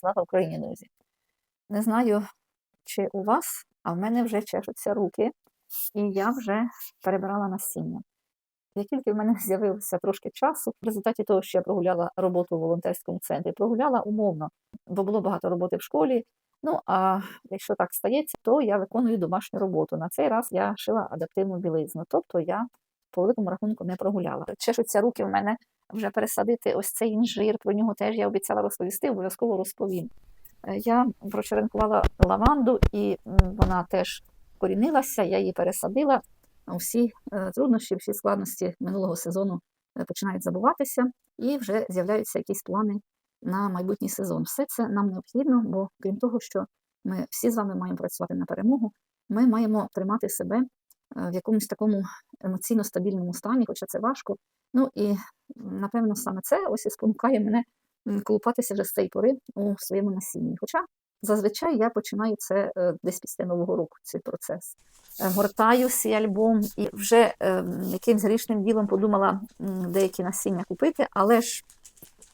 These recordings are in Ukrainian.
Слава Україні, друзі! Не знаю, чи у вас, а в мене вже чешуться руки, і я вже перебирала насіння. Як тільки в мене з'явилося трошки часу, в результаті того, що я прогуляла роботу у волонтерському центрі, прогуляла умовно, бо було багато роботи в школі. Ну, а якщо так стається, то я виконую домашню роботу. На цей раз я шила адаптивну білизну, тобто я по великому рахунку не прогуляла. Чешуться руки в мене вже пересадити ось цей інжир, про нього теж я обіцяла розповісти, обов'язково розповім. Е, Я прочеренкувала лаванду, і вона теж корінилася, я її пересадила. А Всі е, труднощі, всі складності минулого сезону е, починають забуватися, і вже з'являються якісь плани на майбутній сезон. Все це нам необхідно, бо крім того, що ми всі з вами маємо працювати на перемогу, ми маємо тримати себе в якомусь такому емоційно стабільному стані, хоча це важко. Ну і напевно саме це ось і спонукає мене колупатися вже з цієї пори у своєму насінні. Хоча зазвичай я починаю це е, десь після Нового року, цей процес. Е, Гортаю свій альбом і вже е, якимсь грішним ділом подумала деякі насіння купити, але ж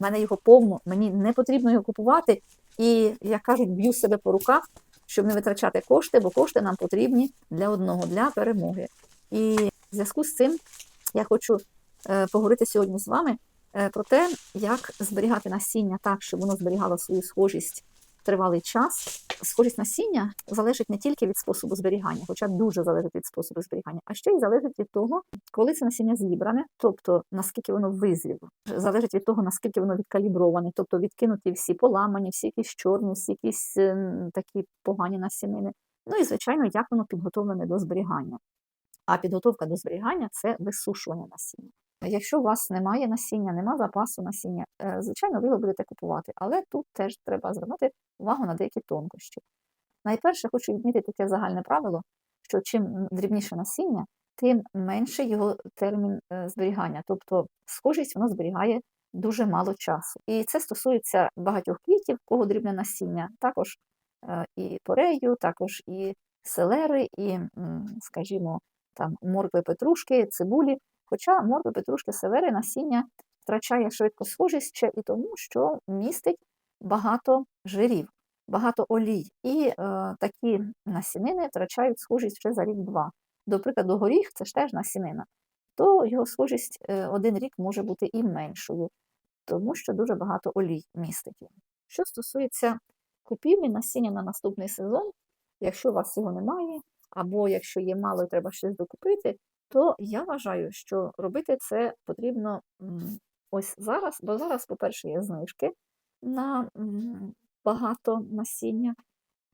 в мене його повно, мені не потрібно його купувати. І, як кажуть, б'ю себе по руках, щоб не витрачати кошти, бо кошти нам потрібні для одного, для перемоги. І в зв'язку з цим я хочу е, поговорити сьогодні з вами е, про те, як зберігати насіння так, щоб воно зберігало свою схожість тривалий час. Схожість насіння залежить не тільки від способу зберігання, хоча дуже залежить від способу зберігання, а ще й залежить від того, коли це насіння зібране, тобто наскільки воно визріло, залежить від того, наскільки воно відкаліброване, тобто відкинуті всі поламані, всі якісь чорні, всі якісь ем, такі погані насінини. Ну і, звичайно, як воно підготовлене до зберігання. А підготовка до зберігання це висушування насіння. Якщо у вас немає насіння, немає запасу насіння, е, звичайно, ви його будете купувати, але тут теж треба звернути увагу на деякі тонкощі. Найперше хочу відмітити таке загальне правило, що чим дрібніше насіння, тим менше його термін е, зберігання. Тобто схожість воно зберігає дуже мало часу. І це стосується багатьох квітів, кого дрібне насіння, також е, і порею, також і селери, і, скажімо, там моркви, петрушки, цибулі. Хоча моркви, петрушки, селери насіння втрачає швидко схожість ще і тому, що містить багато жирів, багато олій. І е, такі насінини втрачають схожість вже за рік-два. До прикладу, горіх це ж теж насінина, то його схожість е, один рік може бути і меншою, тому що дуже багато олій містить. Що стосується купівлі насіння на наступний сезон, якщо у вас його немає, або якщо є мало і треба щось докупити, то я вважаю, що робити це потрібно ось зараз, бо зараз, по-перше, є знижки на багато насіння,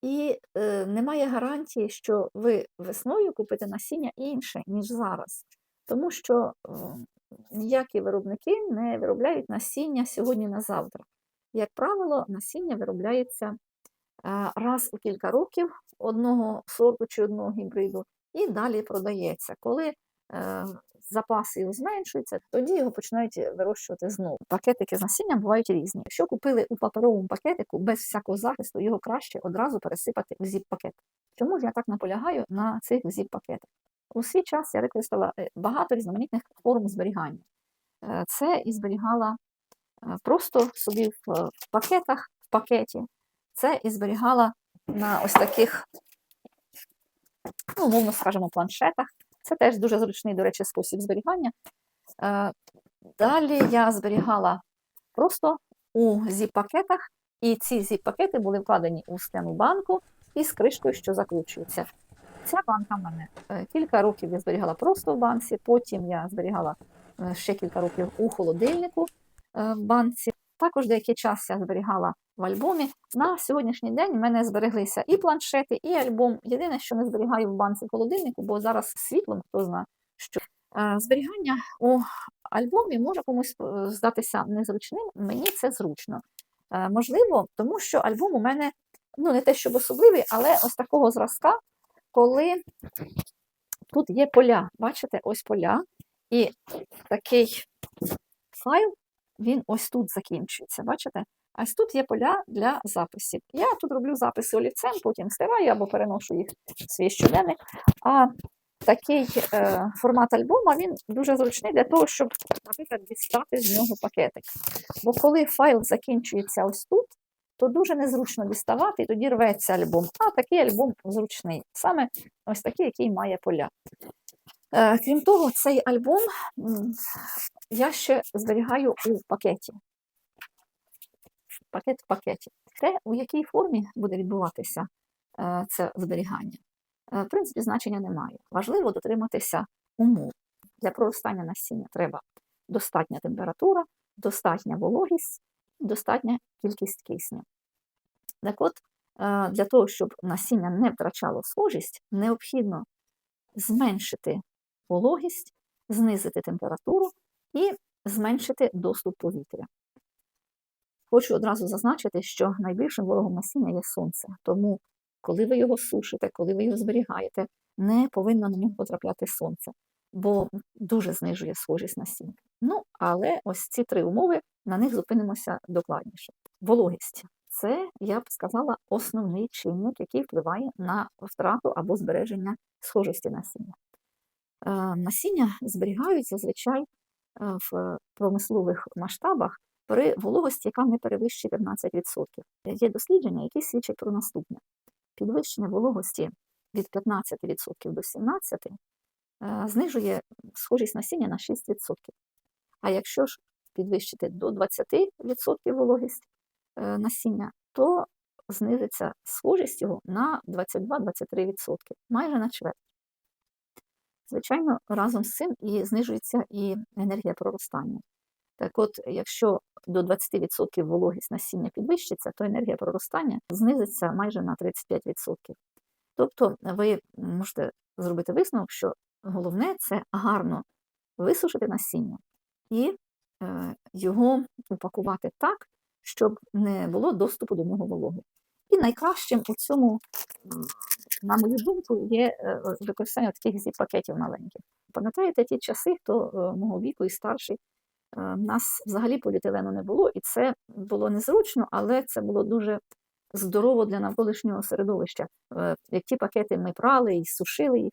і е, немає гарантії, що ви весною купите насіння інше, ніж зараз. Тому що е, ніякі виробники не виробляють насіння сьогодні на завтра. Як правило, насіння виробляється е, раз у кілька років одного сорту чи одного гібриду, і далі продається. Коли е, запаси його зменшуються, тоді його починають вирощувати знову. Пакетики з насінням бувають різні. Якщо купили у паперовому пакетику без всякого захисту, його краще одразу пересипати в зіп-пакет. Чому ж я так наполягаю на цих зіп-пакетах? У свій час я використала е, багато різноманітних форм зберігання. Е, Це і зберігала е, просто собі в е, пакетах, в пакеті. Це і зберігала на ось таких, ну, умовно скажемо, планшетах. Це теж дуже зручний, до речі, спосіб зберігання. Е, Далі я зберігала просто у зіп-пакетах, і ці зіп-пакети були вкладені у скляну банку із кришкою, що закручується. Ця банка в мене е, кілька років я зберігала просто в банці, потім я зберігала е, ще кілька років у холодильнику в банці. Також деякий час я зберігала в альбомі. На сьогоднішній день в мене збереглися і планшети, і альбом. Єдине, що не зберігаю в банці холодильнику, бо зараз світлом, хто знає, що Е, зберігання у альбомі може комусь е, здатися незручним. Мені це зручно. Е, Можливо, тому що альбом у мене ну не те, щоб особливий, але ось такого зразка, коли тут є поля. Бачите, ось поля, і такий файл, він ось тут закінчується. Бачите? А ось тут є поля для записів. Я тут роблю записи олівцем, потім стираю або переношу їх в свій щоденник. А такий е, формат альбома він дуже зручний для того, щоб, наприклад, дістати з нього пакетик. Бо коли файл закінчується ось тут, то дуже незручно діставати, і тоді рветься альбом. А такий альбом зручний, саме ось такий, який має поля. Е, Крім того, цей альбом я ще зберігаю у пакеті. Пакет в пакеті. Те, у якій формі буде відбуватися е, це зберігання, е, в принципі, значення немає. Важливо дотриматися умов. Для проростання насіння треба достатня температура, достатня вологість, достатня кількість кисню. Так от, для того, щоб насіння не втрачало схожість, необхідно зменшити вологість, знизити температуру і зменшити доступ повітря. Хочу одразу зазначити, що найбільшим ворогом насіння є сонце. Тому, коли ви його сушите, коли ви його зберігаєте, не повинно на нього потрапляти сонце, бо дуже знижує схожість насіння. Ну, але ось ці три умови, на них зупинимося докладніше. Вологість це, я б сказала, основний чинник, який впливає на втрату або збереження схожості насіння. Насіння зберігають зазвичай е, в промислових масштабах при вологості, яка не перевищує 15%. Є дослідження, які свідчать про наступне: підвищення вологості від 15% до 17% е, знижує схожість насіння на 6%. А якщо ж підвищити до 20% вологість е, насіння, то знизиться схожість його на 22-23%, майже на чверть. Звичайно, разом з цим і знижується і енергія проростання. Так от, якщо до 20% вологість насіння підвищиться, то енергія проростання знизиться майже на 35%. Тобто ви можете зробити висновок, що головне це гарно висушити насіння і е, його упакувати так, щоб не було доступу до нього вологи. І найкращим у цьому, на мою думку, є е, використання таких зіп-пакетів маленьких. Пам'ятаєте ті часи, хто е, мого віку і старший, е, в нас взагалі поліетилену не було, і це було незручно, але це було дуже здорово для навколишнього середовища. Як ті пакети ми прали і сушили їх.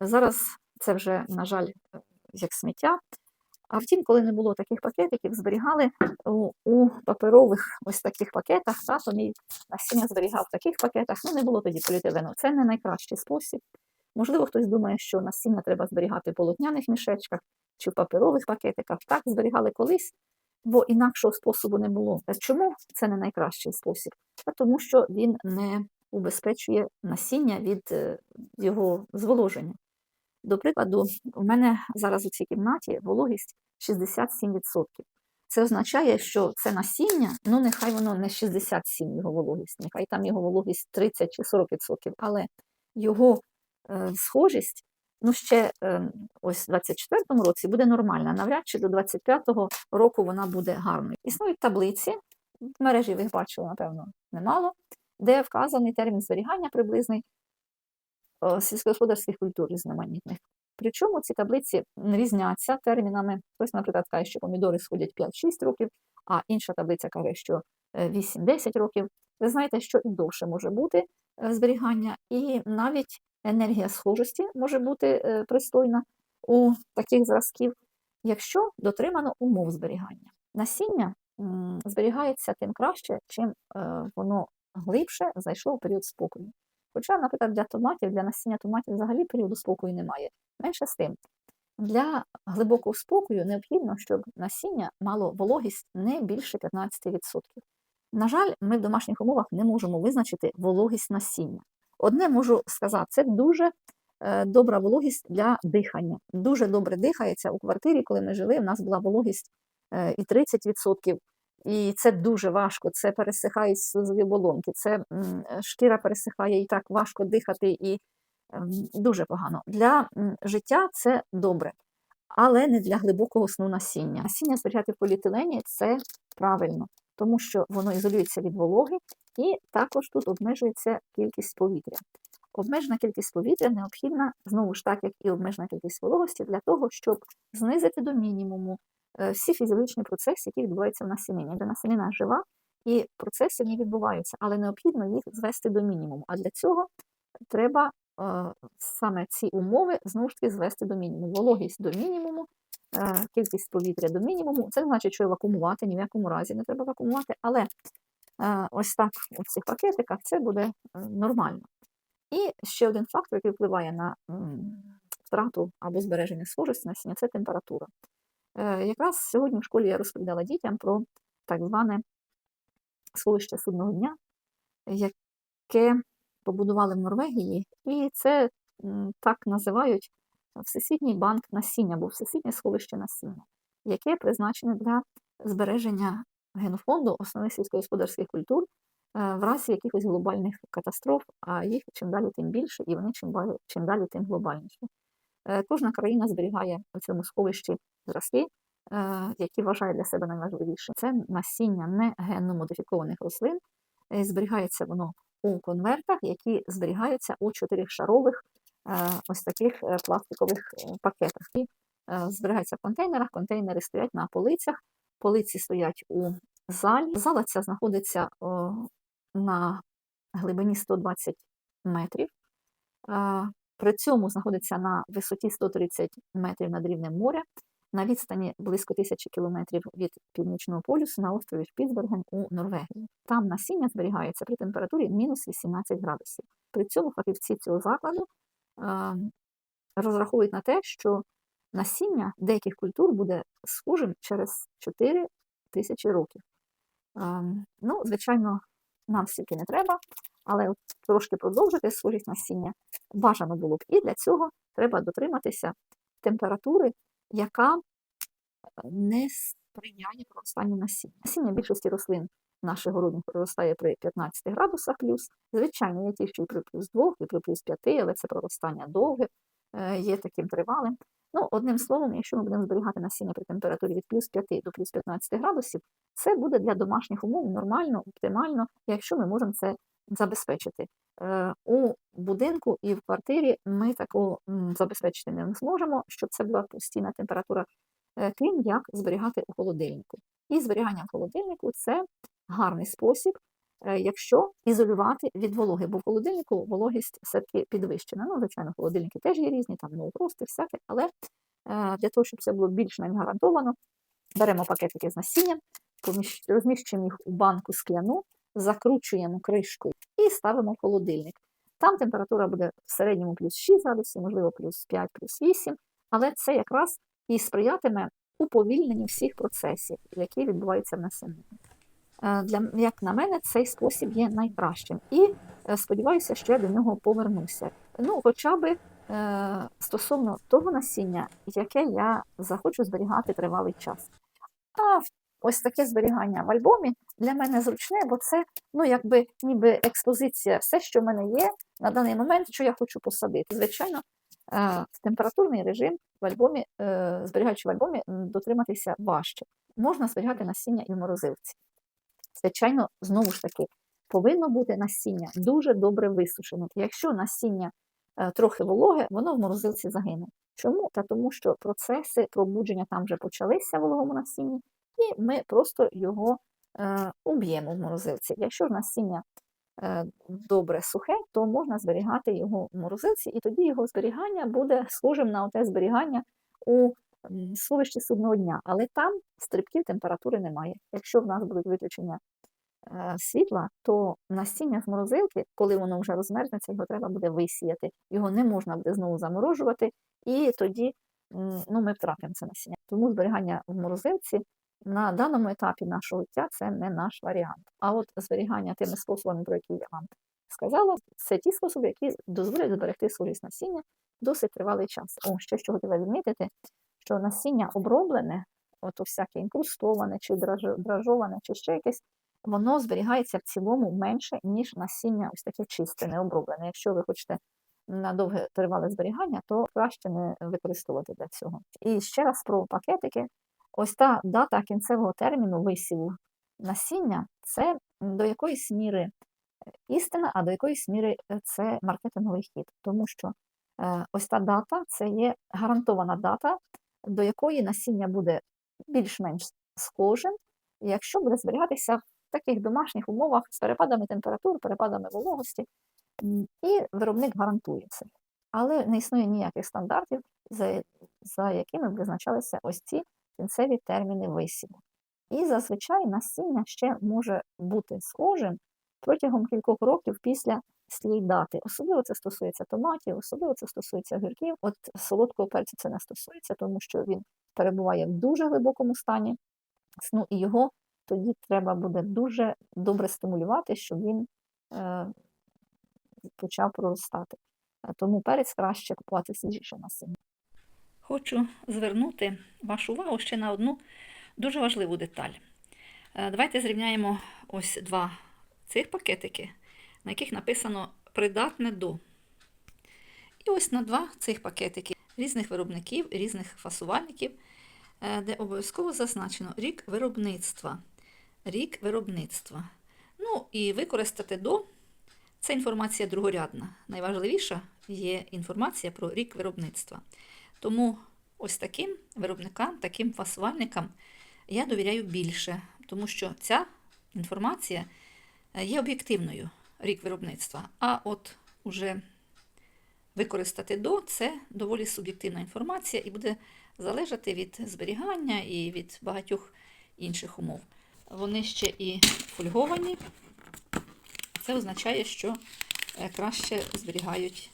Зараз це вже, на жаль, як сміття. А втім, коли не було таких пакетиків, зберігали у, у паперових ось таких пакетах. Тато мій насіння зберігав в таких пакетах. Ну, не було тоді поліетилену. Це не найкращий спосіб. Можливо, хтось думає, що насіння треба зберігати в полотняних мішечках чи в паперових пакетиках. Так зберігали колись, бо інакшого способу не було. Та Чому це не найкращий спосіб? Та тому що він не убезпечує насіння від е, його зволоження. До прикладу, у мене зараз у цій кімнаті вологість 67%. Це означає, що це насіння, ну нехай воно не 67 його вологість, нехай там його вологість 30 чи 40%, але його е, схожість, ну ще е, ось в 24-му році буде нормальна, навряд чи до 25-го року вона буде гарною. Існують таблиці, в мережі ви їх бачили, напевно, немало, де вказаний термін зберігання приблизний сільськогосподарських культур різноманітних. Причому ці таблиці різняться термінами. Хтось, наприклад, каже, що помідори сходять 5-6 років, а інша таблиця каже, що е, 8-10 років. Ви знаєте, що і довше може бути е, зберігання, і навіть енергія схожості може бути е, пристойна у таких зразків, якщо дотримано умов зберігання. Насіння зберігається тим краще, чим е, воно глибше зайшло у період спокою. Хоча, наприклад, для томатів, для насіння томатів взагалі періоду спокою немає. Менше з тим, для глибокого спокою необхідно, щоб насіння мало вологість не більше 15%. На жаль, ми в домашніх умовах не можемо визначити вологість насіння. Одне можу сказати, це дуже е, добра вологість для дихання. Дуже добре дихається у квартирі, коли ми жили, у нас була вологість е, і 30%. І це дуже важко, це пересихають слизові оболонки, це шкіра пересихає і так важко дихати, і ем, дуже погано. Для життя це добре, але не для глибокого сну насіння. Насіння зберігати в поліетилені це правильно, тому що воно ізолюється від вологи, і також тут обмежується кількість повітря. Обмежена кількість повітря необхідна, знову ж так, як і обмежена кількість вологості, для того, щоб знизити до мінімуму е, всі фізіологічні процеси, які відбуваються в насінні. Де насінина жива, і процеси не відбуваються, але необхідно їх звести до мінімуму. А для цього треба е, саме ці умови знову ж таки звести до мінімуму. Вологість до мінімуму, е, кількість повітря до мінімуму. Це не значить, що вакуумувати ні в якому разі не треба вакуумувати, але е, ось так у цих пакетиках, це буде е, нормально. І ще один фактор, який впливає на втрату або збереження схожості насіння, це температура. Якраз сьогодні в школі я розповідала дітям про так зване сховище судного дня, яке побудували в Норвегії, і це так називають Всесвітній банк насіння або Всесвітнє сховище насіння, яке призначене для збереження генофонду основних сільськогосподарських культур е, в разі якихось глобальних катастроф, а їх чим далі, тим більше, і вони чим далі, чим далі тим глобальніше. Е, Кожна країна зберігає у цьому сховищі зразки, е, які вважає для себе найважливіше. Це насіння не генно модифікованих рослин. Е, Зберігається воно у конвертах, які зберігаються у чотирьохшарових е, ось таких пластикових пакетах. І зберігається в контейнерах, контейнери стоять на полицях, полиці стоять у залі. Зала ця знаходиться на глибині 120 метрів. При цьому знаходиться на висоті 130 метрів над рівнем моря, на відстані близько тисячі кілометрів від північного полюсу на острові Шпіцберген у Норвегії. Там насіння зберігається при температурі мінус 18 градусів. При цьому фахівці цього закладу е, розраховують на те, що насіння деяких культур буде схожим через 4 тисячі років. Ем, Ну, звичайно, нам стільки не треба, але от трошки продовжити схожість насіння бажано було б. І для цього треба дотриматися температури, яка не сприяє проростанню насіння. Насіння більшості рослин наших городних проростає при 15 градусах плюс. Звичайно, є ті, що і при плюс 2, і при плюс 5, але це проростання довге, е, є таким тривалим. Ну, одним словом, якщо ми будемо зберігати насіння при температурі від плюс 5 до плюс 15 градусів, це буде для домашніх умов нормально, оптимально, якщо ми можемо це забезпечити. Е, У будинку і в квартирі ми такого забезпечити не зможемо, щоб це була постійна температура, е, крім як зберігати у холодильнику. І зберігання в холодильнику це гарний спосіб, е, якщо ізолювати від вологи, бо в холодильнику вологість все-таки підвищена. Ну, звичайно, холодильники теж є різні, там ноутрости, всяке, але для того, щоб це було більш-менш гарантовано, беремо пакетики з насінням, розміщуємо їх у банку скляну, закручуємо кришкою і ставимо в холодильник. Там температура буде в середньому плюс 6 градусів, можливо, плюс 5, плюс 8, але це якраз і сприятиме уповільненню всіх процесів, які відбуваються в насінні. Е, Для, як на мене, цей спосіб є найкращим. І е, сподіваюся, що я до нього повернуся. Ну, хоча б е, стосовно того насіння, яке я захочу зберігати тривалий час. А ось таке зберігання в альбомі для мене зручне, бо це ну, якби ніби експозиція, все, що в мене є на даний момент, що я хочу посадити. Звичайно, е, температурний режим в альбомі, е, зберігаючи в альбомі, дотриматися важче. Можна зберігати насіння і в морозилці. Звичайно, знову ж таки, повинно бути насіння дуже добре висушене. Якщо насіння е, трохи вологе, воно в морозилці загине. Чому? Та тому що процеси пробудження там вже почалися в вологому насінні, і ми просто його е, уб'ємо в морозилці. Якщо ж насіння е, добре сухе, то можна зберігати його в морозилці, і тоді його зберігання буде схожим на те зберігання у сховищі судного дня. Але там стрибків температури немає. Якщо в нас будуть виключення е, світла, то насіння з морозилки, коли воно вже розмерзнеться, його треба буде висіяти. Його не можна буде знову заморожувати, і тоді ну, ми втратимо це насіння. Тому зберігання в морозилці на даному етапі нашого життя це не наш варіант. А от зберігання тими способами, про які я вам сказала, це ті способи, які дозволять зберегти схожість насіння досить тривалий час. О, ще що хотіла відмітити, що насіння оброблене, от всяке інкрустоване, чи дражоване, чи ще якесь, воно зберігається в цілому менше, ніж насіння ось таке чисте, необроблене. Якщо ви хочете на довге тривале зберігання, то краще не використовувати для цього. І ще раз про пакетики. Ось та дата кінцевого терміну висіву насіння це до якоїсь міри е, істина, а до якоїсь міри е, це маркетинговий хід. Тому що е, ось та дата це є гарантована дата, до якої насіння буде більш-менш схожим, якщо буде зберігатися в таких домашніх умовах з перепадами температур, перепадами вологості, і виробник гарантує це. Але не існує ніяких стандартів, за, за якими б визначалися ось ці кінцеві терміни висіву. І зазвичай насіння ще може бути схожим протягом кількох років після цієї дати. Особливо це стосується томатів, особливо це стосується огірків. От солодкого перцю це не стосується, тому що він перебуває в дуже глибокому стані сну, і його тоді треба буде дуже добре стимулювати, щоб він е, почав проростати. Е, Тому перець краще купувати свіжіше насіння. Хочу звернути вашу увагу ще на одну дуже важливу деталь. Е, Давайте зрівняємо ось два цих пакетики, на яких написано придатне до. І ось на два цих пакетики різних виробників, різних фасувальників, е, де обов'язково зазначено рік виробництва. Рік виробництва. Ну і використати до це інформація другорядна. Найважливіша є інформація про рік виробництва. Тому ось таким виробникам, таким фасувальникам я довіряю більше, тому що ця інформація е, є об'єктивною рік виробництва. А от уже використати до це доволі суб'єктивна інформація і буде залежати від зберігання і від багатьох інших умов. Вони ще і фольговані. Це означає, що е, краще зберігають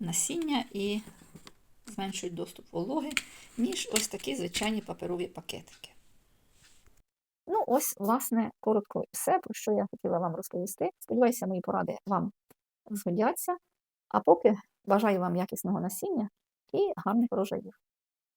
насіння і зменшують доступ вологи, ніж ось такі звичайні паперові пакетики. Ну, ось, власне, коротко все, про що я хотіла вам розповісти. Сподіваюся, мої поради вам згодяться. А поки бажаю вам якісного насіння і гарних врожаїв.